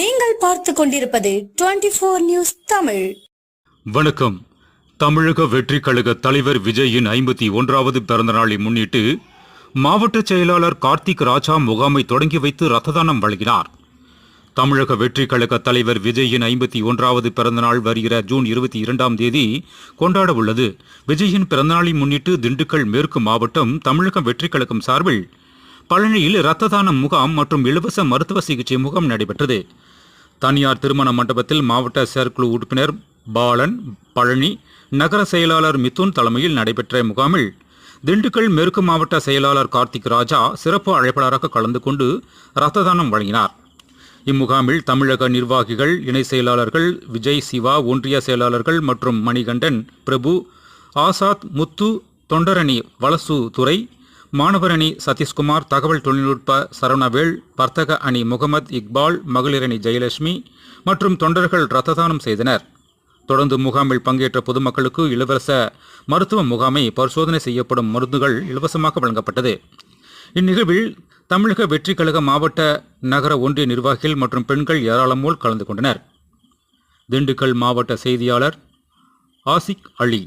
நீங்கள் பார்த்து கொண்டிருப்பது டுவெண்டி போர் நியூஸ் தமிழ். வணக்கம். தமிழக வெற்றி கழக தலைவர் விஜயின் ஐம்பத்தி ஒன்றாவது பிறந்தநாளை முன்னிட்டு மாவட்ட செயலாளர் கார்த்திக் ராஜா முகாமை தொடங்கி வைத்து ரத்த தானம் வழங்கினார். தமிழக வெற்றி கழக தலைவர் விஜயின் ஐம்பத்தி ஒன்றாவது பிறந்தநாள் வருகிற ஜூன் இருபத்தி இரண்டாம் தேதி கொண்டாட உள்ளது. விஜயின் பிறந்தநாளை முன்னிட்டு திண்டுக்கல் மேற்கு மாவட்டம் தமிழக வெற்றி கழகம் சார்பில் பழனியில் இரத்த தானம் முகாம் மற்றும் இலவச மருத்துவ சிகிச்சை முகாம் நடைபெற்றது. தனியார் திருமண மண்டபத்தில் மாவட்ட செயற்குழு உறுப்பினர் பாலன் பழனி நகர செயலாளர் மிதுன் தலைமையில் நடைபெற்ற முகாமில் திண்டுக்கல் மேற்கு மாவட்ட செயலாளர் கார்த்திக் ராஜா சிறப்பு அழைப்பாளராக கலந்து கொண்டு இரத்த தானம் வழங்கினார். இம்முகாமில் தமிழக நிர்வாகிகள் இணை செயலாளர்கள் விஜய் சிவா ஒன்றிய செயலாளர்கள் மற்றும் மணிகண்டன் பிரபு ஆசாத் முத்து தொண்டரணி வலசு துறை மாணவர் அணி சதீஷ்குமார் தகவல் தொழில்நுட்ப சரவணவேல் வர்த்தக அணி முகமது இக்பால் மகளிர் அணி ஜெயலட்சுமி மற்றும் தொண்டர்கள் ரத்ததானம் செய்தனர். தொடர்ந்து முகாமில் பங்கேற்ற பொதுமக்களுக்கு இலவச மருத்துவ முகாமை பரிசோதனை செய்யப்படும் மருந்துகள் இலவசமாக வழங்கப்பட்டது. இந்நிகழ்வில் தமிழக வெற்றி கழக மாவட்ட நகர ஒன்றிய நிர்வாகிகள் மற்றும் பெண்கள் ஏராளமோல் கலந்து கொண்டனர். திண்டுக்கல் மாவட்ட செய்தியாளர் ஆசிக் அலி.